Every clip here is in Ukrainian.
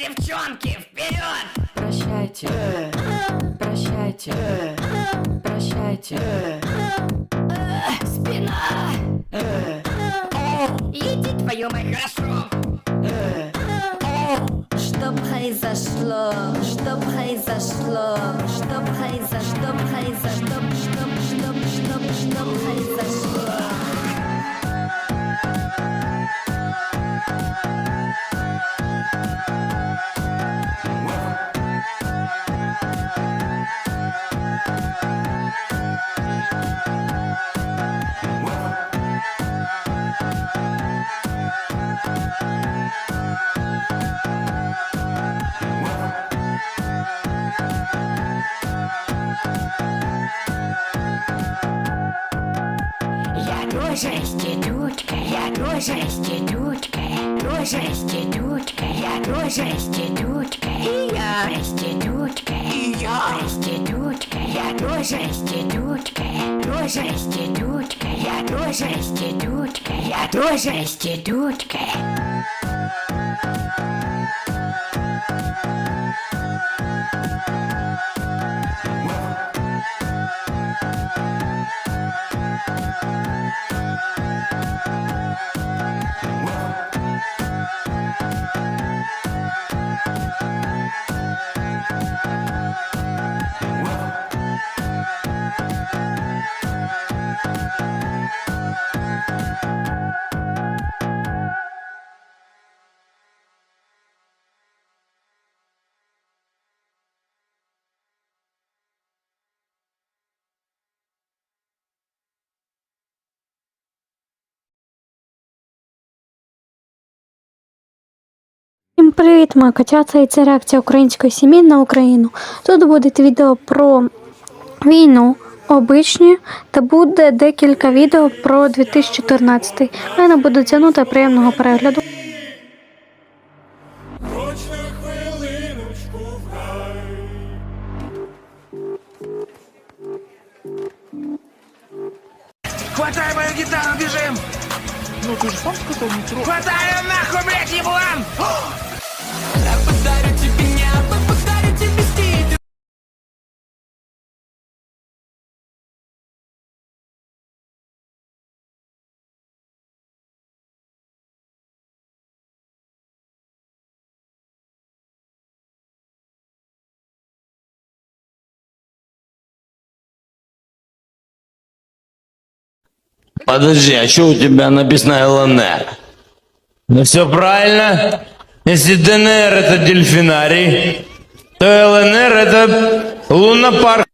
Девчонки, вперед! Прощайте. Прощайте. Прощайте. Спина! Иди, твою мать, хорошо! Что произошло? Что произошло? Тоже институтка, я тоже институтка, тоже институтка, я тоже институтка, и я. Институтка, и я. институтка, я тоже институтка, тоже институтка, я тоже институтка, я тоже институтка. Привіт, мої котята, і це реакція української сім'ї на Україну. Тут буде відео про війну обичні та буде декілька відео про 2014. Мене буде тягнути приємного перегляду. Хватай мою гитару, бежим! Ну ты же сам сказал не трогай. Подожди, а что у тебя написано ЛНР? Ну все правильно. Если ДНР это дельфинарий, то ЛНР это лунопарк.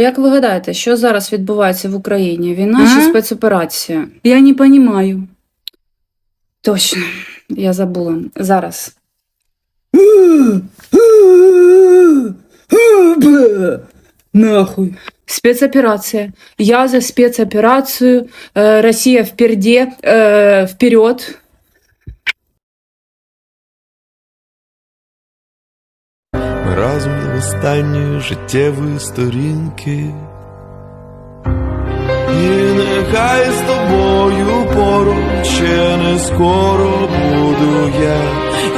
Як ви гадаєте, що зараз відбувається в Україні? Війна чи спецоперація? Я не розумію. Точно, я забула. Зараз. Нахуй. Спецоперация. Я за спецоперацию. Э, Россия впереди, э, вперед. Разом життєві сторінки. І нехай з тобою поруч ще не скоро буду я,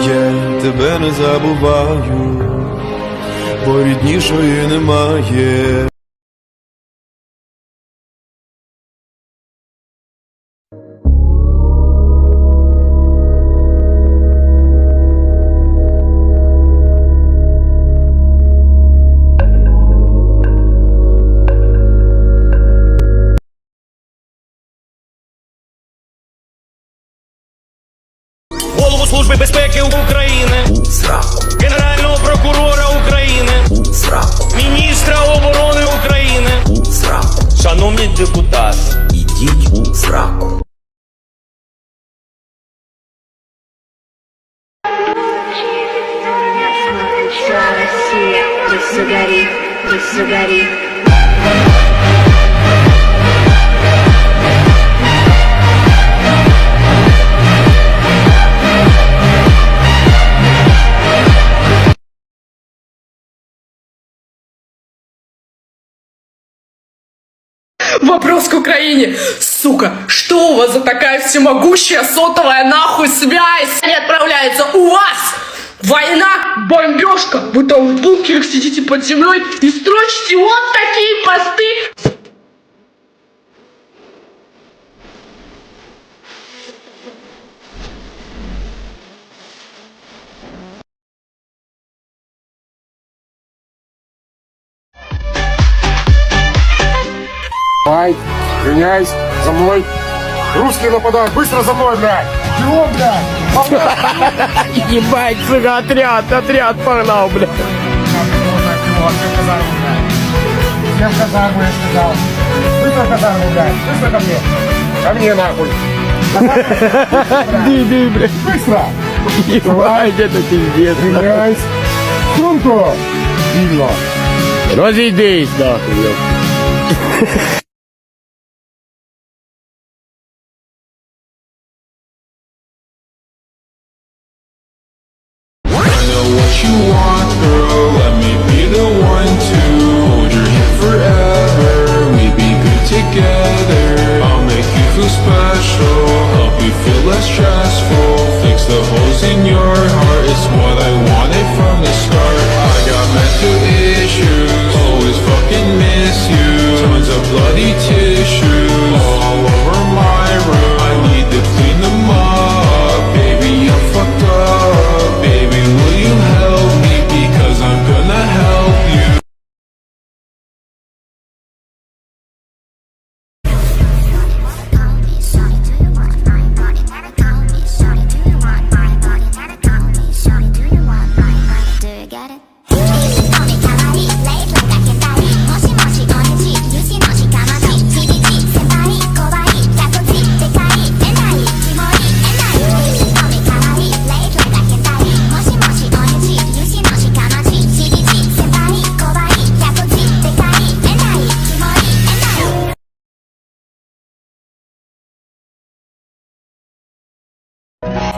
я тебе не забуваю, бо ріднішої немає. Вся Россия, пусть загорит, пусть загорит. Вопрос к Украине. Сука, что у вас за такая всемогущая сотовая нахуй связь? Не отправляется у вас. Война, бомбежка. Вы там в бункерах сидите под землей и строчите вот такие посты. Ай, меняйся, за мной. Русские нападают, быстро за мной, блядь. Чего, блядь? Ебать, сука, отряд, отряд погнал, бля. Всем казарму, я сказал. Быстро казарму, блядь. Быстро ко мне. Ко мне, нахуй. Диди, бля. Быстро. Ебать, это пиздец. Меняйся. Сумку. Сильно. Разойдись, нахуй, ёпта. You feel less stressful. Fix the holes in your heart. It's what I wanted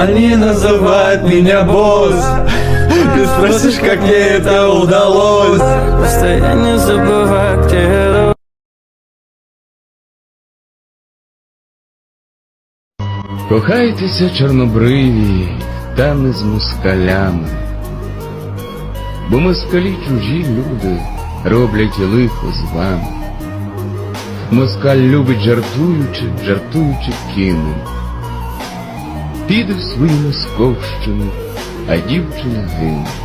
Они называют меня босс Ты спросишь, как мне это удалось Постоянно забываю, где это Кохайтеся, чорнобриві, та не з москалями. Бо москалі чужі люди роблять лихо з вами. Москаль любить жартуючи, жартуючи кине. Піде в свою московщину, а дівчина гине.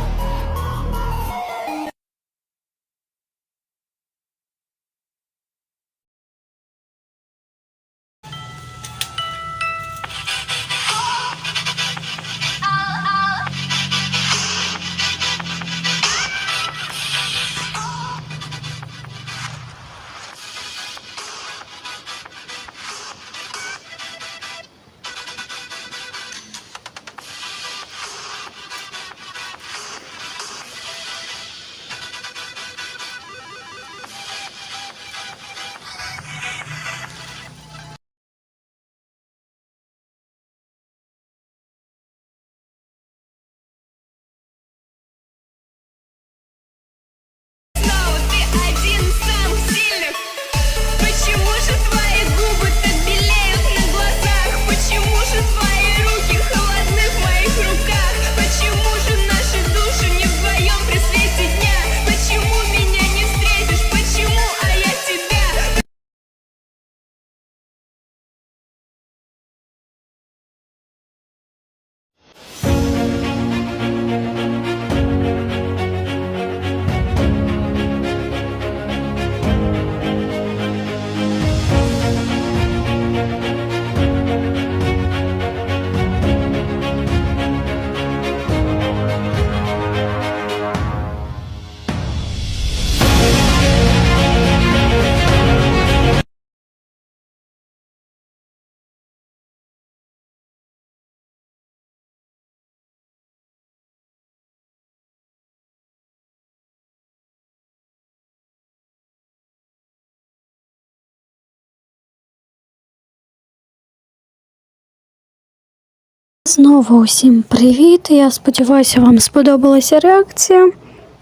Знову усім привіт! Я сподіваюся, вам сподобалася реакція.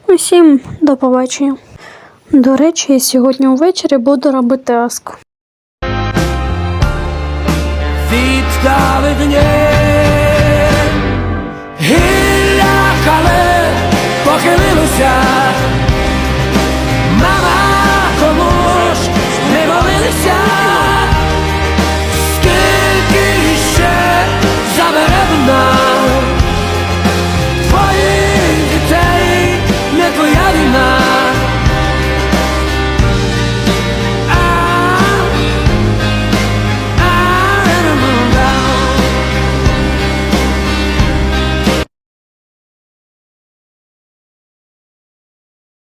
Усім до побачення. До речі, я сьогодні увечері буду робити аску. Похилилися